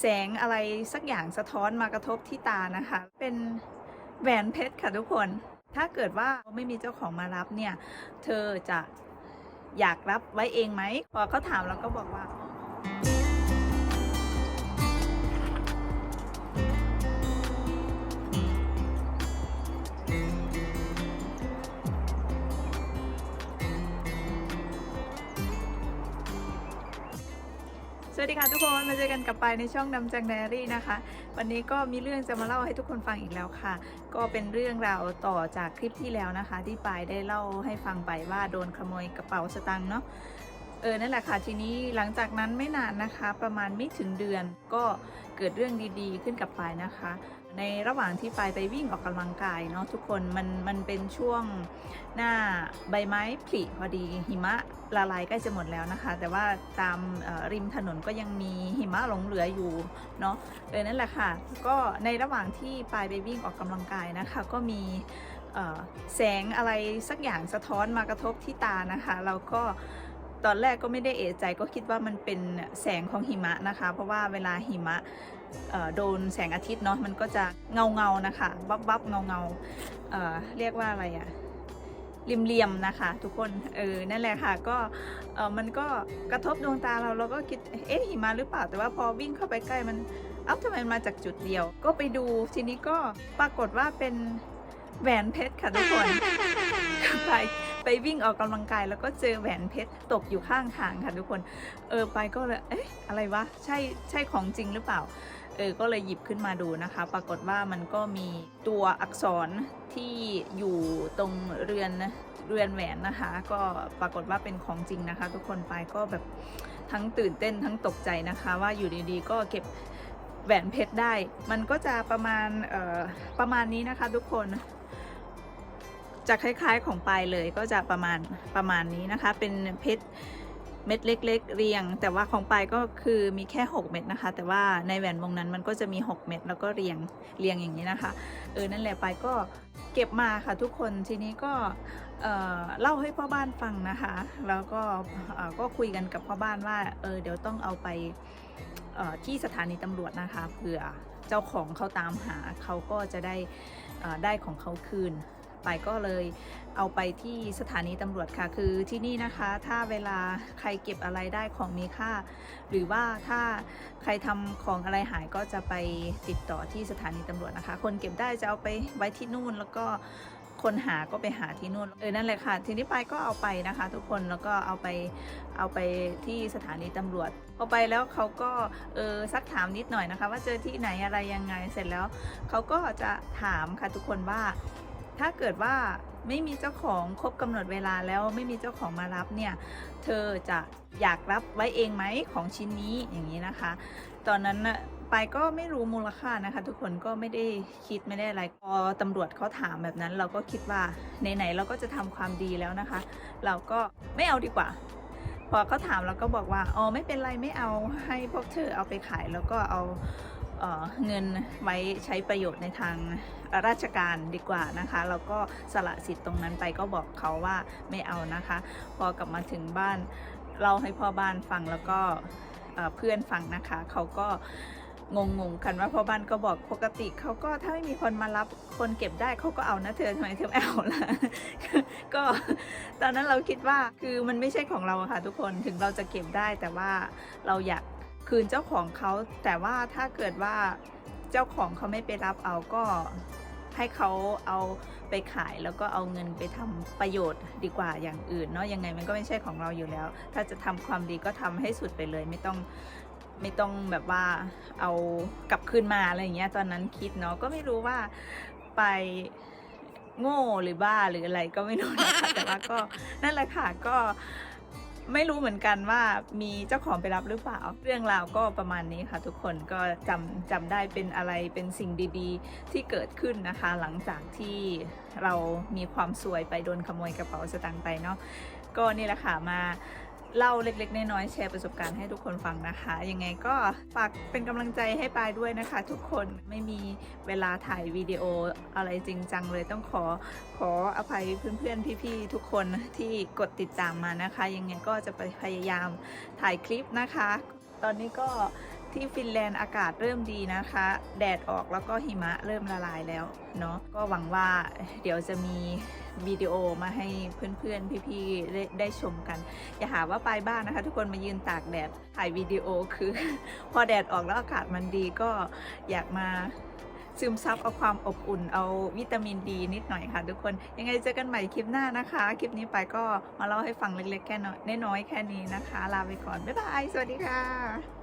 แสงอะไรสักอย่างสะท้อนมากระทบที่ตานะคะ เป็นแหวนเพชรค่ะทุกคน ถ้าเกิดว่าไม่มีเจ้าของมารับเนี่ย เธอจะอยากรับไว้เองไหมพอเขาถามเราก็บอกว่า วัสดีค่ะทุกคนมาเจอกันกับปายในช่องดำจังแดรี่นะคะ วันนี้ก็มีเรื่องจะมาเล่าให้ทุกคนฟังอีกแล้วค่ะ ก็เป็นเรื่องราวต่อจากคลิปที่แล้วนะคะ ที่ปายได้เล่าให้ฟังไปว่าโดนขโมยกระเป๋าสตางค์เนาะเออนั่นแหละค่ะทีนี้หลังจากนั้นไม่นานนะคะ ประมาณไม่ถึงเดือนก็เกิดเรื่องดีๆ ขึ้นกับปายนะคะ ในระหว่างที่ปายไปวิ่งออกกำลังกายเนาะทุกคนมันมันเป็นช่วงหน้าใบไม้ผลิพอดีหิมะละลายใกล้จะหมดแล้วนะคะ แต่ว่าตามริมถนนก็ยังมีหิมะหลงเหลืออยู่เนาะเออนั่นแหละค่ะ ก็ในระหว่างที่ปายไปวิ่งออกกำลังกายนะคะ ก็มีแสงอะไรสักอย่างสะท้อนมากระทบที่ตานะคะเราก็ตอนแรกก็ไม่ได้เอะใจก็คิดว่ามันเป็นแสงของหิมะนะคะ เพราะว่าเวลาหิมะ โดนแสงอาทิตย์เนาะมันก็จะเงาเงานะคะวับวับเงาเงาเรียกว่าอะไรอะริมเรียมนะคะ ทุกคนเออนั่นแหละค่ะก็เออมันก็กระทบดวงตาเราเราก็คิดเอ๊ะหิมะหรือเปล่าแต่ว่าพอวิ่งเข้าไปใกล้มันเอ้าทำไมมันมาจากจุดเดียว ก็ไปดูทีนี้ก็ปรากฏว่าเป็นแหวนเพชรค่ะทุกคนไปไปวิ่งออกกำลังกายแล้วก็เจอแหวนเพชรตกอยู่ข้างทางค่ะทุกคน เออไปก็เลยเอ๊ะอะไรวะใช่ใช่ของจริงหรือเปล่า เออก็เลยหยิบขึ้นมาดูนะคะ ปรากฏว่ามันก็มีตัวอักษรที่อยู่ตรงเรือนเรือนแหวนนะคะ ก็ปรากฏว่าเป็นของจริงนะคะ ทุกคนไปก็แบบทั้งตื่นเต้นทั้งตกใจนะคะ ว่าอยู่ดีๆ ก็เก็บแหวนเพชรได้ มันก็จะประมาณเอ่อประมาณนี้นะคะ ทุกคนจะคล้ายๆของปลายเลยก็จะประมาณประมาณนี้นะคะ เป็นเพชร เม็ดเล็ก ๆ เรียง แต่ว่าของปลายก็คือมีแค่ 6 เม็ดนะคะ แต่ว่าในแหวนวงนั้นมันก็จะมี 6 เม็ดแล้วก็เรียงเรียงอย่างนี้นะคะเออนั่นแหละปลายก็เก็บมาค่ะทุกคนทีนี้ก็เเล่าให้พ่อบ้านฟังนะคะ แล้วก็ก็คุยกันกับพ่อบ้านว่าเออเดี๋ยวต้องเอาไปที่สถานีตำรวจนะคะเผื่อเจ้าของเขาตามหาเขาก็จะได้ได้ของเขาคืน ไปก็เลยเอาไปที่สถานีตำรวจค่ะ คือที่นี่นะคะถ้าเวลาใครเก็บอะไรได้ของมีค่า หรือว่าถ้าใครทำของอะไรหายก็จะไปติดต่อที่สถานีตำรวจนะคะ คนเก็บได้จะเอาไปไว้ที่นู่นแล้วก็คนหาก็ไปหาที่นู่นเออนั่นแหละค่ะ ทีนี้ไปก็เอาไปนะคะ ทุกคนแล้วก็เอาไปเอาไปที่สถานีตำรวจพอไปแล้วเขาก็เออซักถามนิดหน่อยนะคะ ว่าเจอที่ไหนอะไรยังไงเสร็จแล้วเขาก็จะถามค่ะทุกคนว่า ถ้าเกิดว่าไม่มีเจ้าของครบกำหนดเวลาแล้วไม่มีเจ้าของมารับเนี่ย เธอจะอยากรับไว้เองไหมของชิ้นนี้อย่างนี้นะคะ ตอนนั้นน่ะไปายก็ไม่รู้มูลค่านะคะ ทุกคนก็ไม่ได้คิดไม่ได้อะไรพอตำรวจเขาถามแบบนั้น เราก็คิดว่าไหนๆเราก็จะทำความดีแล้วนะคะ เราก็ไม่เอาดีกว่า พอเขาถามเราก็บอกว่าอ๋อไม่เป็นไรไม่เอาให้พวกเธอเอาไปขายแล้วก็เอา เเงินไว้ใช้ประโยชน์ในทางราชการดีกว่านะคะเราก็สละสิทธิ์ตรงนั้นไปก็บอกเขาว่าไม่เอานะคะ พอกลับมาถึงบ้านเราให้พ่อบ้านฟังแล้วก็เเพื่อนฟังนะคะ เขาก็งงๆกันว่าพ่อบ้านก็บอกปกติเขาก็ถ้าไม่มีคนมารับคนเก็บได้เขาก็เอานะเธอทำไมเธอไม่เอาล่ะก็ตอนนั้นเราคิดว่าคือมันไม่ใช่ของเราค่ะทุกคนถึงเราจะเก็บได้แต่ว่าเราอยาก คืนเจ้าของเขาแต่ว่าถ้าเกิดว่าเจ้าของเขาไม่ไปรับเอาก็ให้เขาเอาไปขายแล้วก็เอาเงินไปทำประโยชน์ดีกว่าอย่างอื่นเนาะยังไงมันก็ไม่ใช่ของเราอยู่แล้ว ถ้าจะทำความดีก็ทำให้สุดไปเลย ไม่ต้องไม่ต้องแบบว่าเอากลับคืนมาอะไรอย่างเงี้ยตอนนั้นคิดเนาะก็ไม่รู้ว่าไปโง่หรือบ้าหรืออะไรก็ไม่รู้นะคะแต่ว่าก็นั่นแหละค่ะก็ ไม่รู้เหมือนกันว่ามีเจ้าของไปรับหรือเปล่า เรื่องราวก็ประมาณนี้ค่ะ ทุกคนก็จำจำได้เป็นอะไรเป็นสิ่งดีๆ ที่เกิดขึ้นนะคะ หลังจากที่เรามีความสวยไปโดนขโมยกระเป๋าสตางค์ไปเนาะก็นี่แหละค่ะมา เล่าเล็ก ๆ น้อยๆแชร์ประสบการณ์ให้ทุกคนฟังนะคะ ยังไงก็ฝากเป็นกำลังใจให้ปายด้วยนะคะ ทุกคนไม่มีเวลาถ่ายวิดีโออะไรจริงจังเลยต้องขอขออภัยเพื่อนๆพี่ๆทุกคนที่กดติดตามมานะคะ ยังไงก็จะไปพยายามถ่ายคลิปนะคะ ตอนนี้ก็ที่ฟินแลนด์อากาศเริ่มดีนะคะ แดดออกแล้วก็หิมะเริ่มละลายแล้วเนาะก็หวังว่าเดี๋ยวจะมี วิดีโอมาให้เพื่อนๆ พี่ๆได้ชมกัน อย่าหาว่าไปบ้านนะคะ ทุกคนมายืนตากแดดถ่ายวิดีโอคือ พอแดดออกแล้วอากาศมันดีก็อยากมาซึมซับเอาความอบอุ่นเอาวิตามินดีนิดหน่อยค่ะ ทุกคนยังไงเจอกันใหม่คลิปหน้านะคะ คลิปนี้ไปก็มาเล่าให้ฟังเล็กๆแค่น้อยน้อยแค่นี้นะคะ ลาไปก่อน บ๊ายบาย สวัสดีค่ะ